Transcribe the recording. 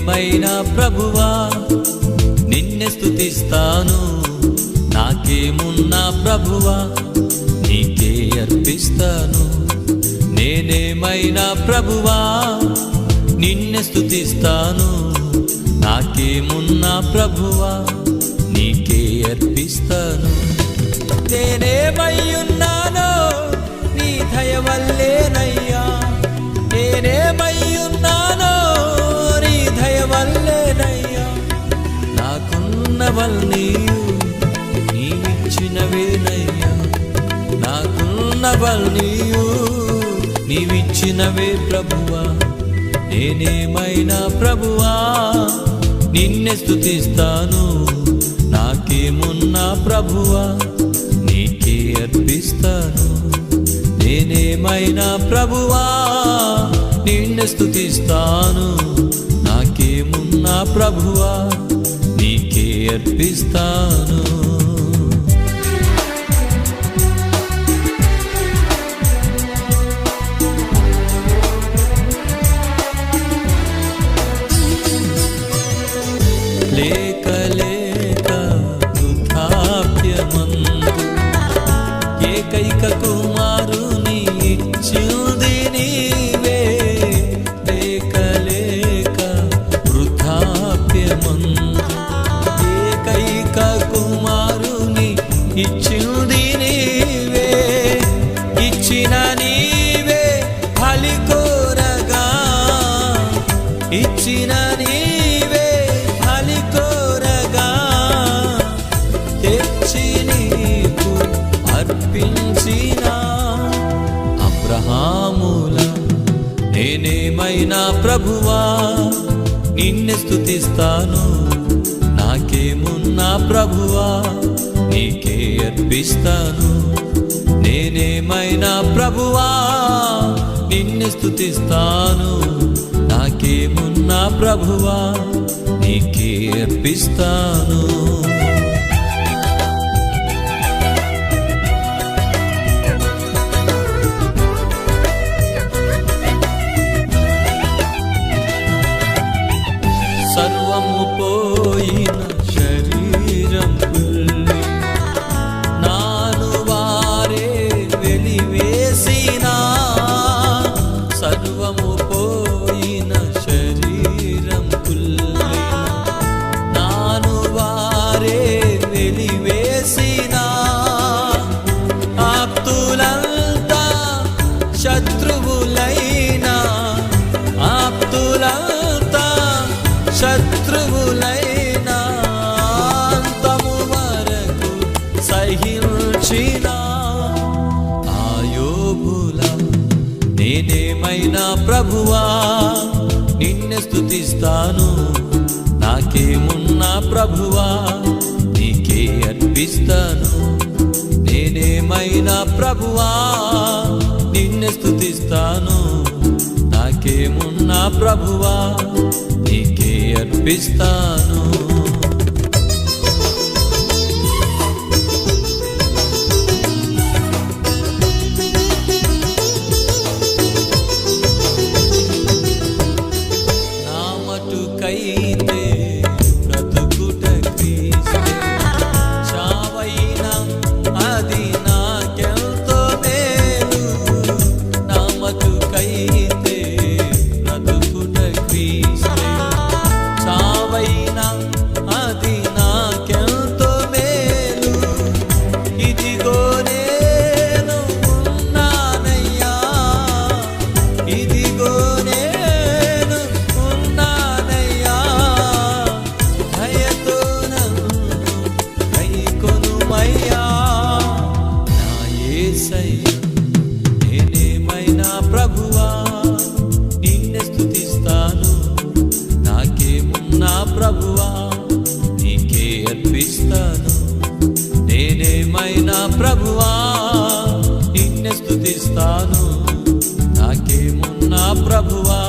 నేనేమైనా ప్రభువా నిన్నే స్తుతిస్తాను. నాకేమున్నా ప్రభువా నీకే అర్పిస్తాను. నేనేమైనా ప్రభువా నిన్నే స్తుతిస్తాను. నాకేమున్నా ప్రభువా నీకే అర్పిస్తాను. నేనేమయ్యున్నానో నీ దయ వల్లేనయ్యా నేనేమై నాకున్నవన్నీ నీవిచ్చినవేనయ్యా నాకున్నవన్నీ నీవిచ్చినవే ప్రభువా. నేనేమైనా ప్రభువా? నిన్నే స్తుతిస్తాను. నాకేమున్నా ప్రభువా? నీకే అర్పిస్తాను. నేనేమైనా ప్రభువా? నిన్నే స్తుతిస్తాను. నాకేమున్నా ప్రభువా? అర్పిస్తాను లేక లేక అర్పించిన అబ్రహాముల నేనేమైనా ప్రభువా? నిన్ను స్తుతిస్తాను. నాకేమున్నా ప్రభువా? నీకే అర్పిస్తాను. నేనేమైనా ప్రభువా? నిన్ను స్తుతిస్తాను. నాకేమున్నా ప్రభువా? నీకే అర్పిస్తాను. శత్రువులైనా అంతము వరకు సహించిన. ఆయోబుల నేనేమైనా ప్రభువా? నిన్ను స్తుతిస్తాను. నాకేమున్నా ప్రభువా? నీకే అర్పిస్తాను. నేనేమైనా ప్రభువా? నిన్ను స్తుతిస్తాను. నాకేమున్నా ప్రభువా? నీకే అర్పిస్తాను నా మటుకైతే బ్రతుకుట క్రీస్తే చావైనా అది నాకెంతో మేలు నా మటుకైతే ప్రభువా నీకే అర్పిస్తాను. నేనేమైనా ప్రభువా నిన్నే స్థుతిస్తాను నాకేమున్నా ప్రభువా